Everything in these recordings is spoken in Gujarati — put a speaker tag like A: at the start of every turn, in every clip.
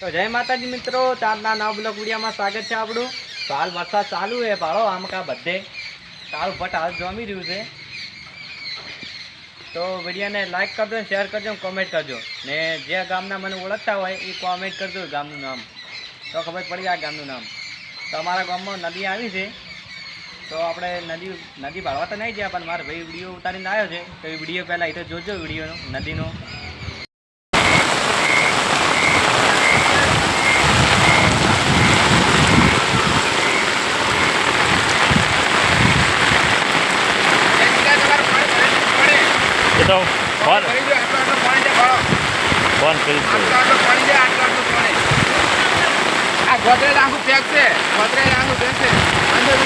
A: તો જય માતાજી મિત્રો ચારના નવ બ્લોક વિડીયામાં સ્વાગત છે આપણું. તો હાલ વરસાદ ચાલુ છે ભાળો આમ કા બધે કાળું ભટ્ટ હાલ જમી રહ્યું છે. તો વિડીયોને લાઈક કરજો શેર કરજો કોમેન્ટ કરજો. ને જે ગામના મને ઓળખતા હોય એ કોમેન્ટ કરજો ગામનું નામ. તો ખબર પડી આ ગામનું નામ. તો અમારા ગામમાં નદી આવી છે. તો આપણે નદી નદી ભાળવા તો નહીં ગયા, પણ મારા ભાઈ વીડિયો ઉતારીને આવ્યો છે. તો એ વીડિયો પહેલાં એ તો જોજો વિડીયોનો, નદીનો
B: એ તો ફોન ફોન કરી
C: ગોદરેજ આખું પેક છે ગોદરેજ આખું પેક છે. અંદર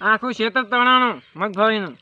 A: આખું શેતર તણાનું મગફળીનું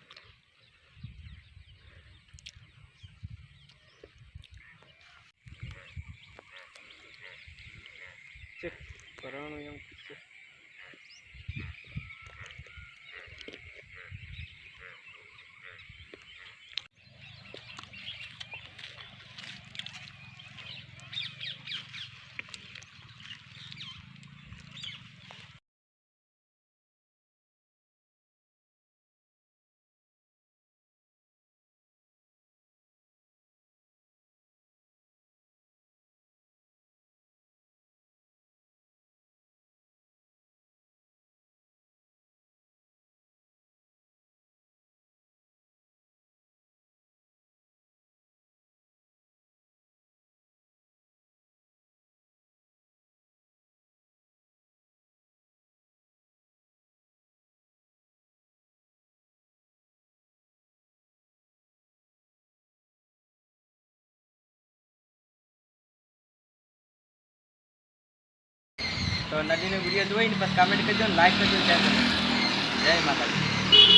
A: તો નદીનો વીડિયો જોઈને બસ કમેન્ટ કરજો લાઈક કરજો શેર કરજો. જય માતાજી.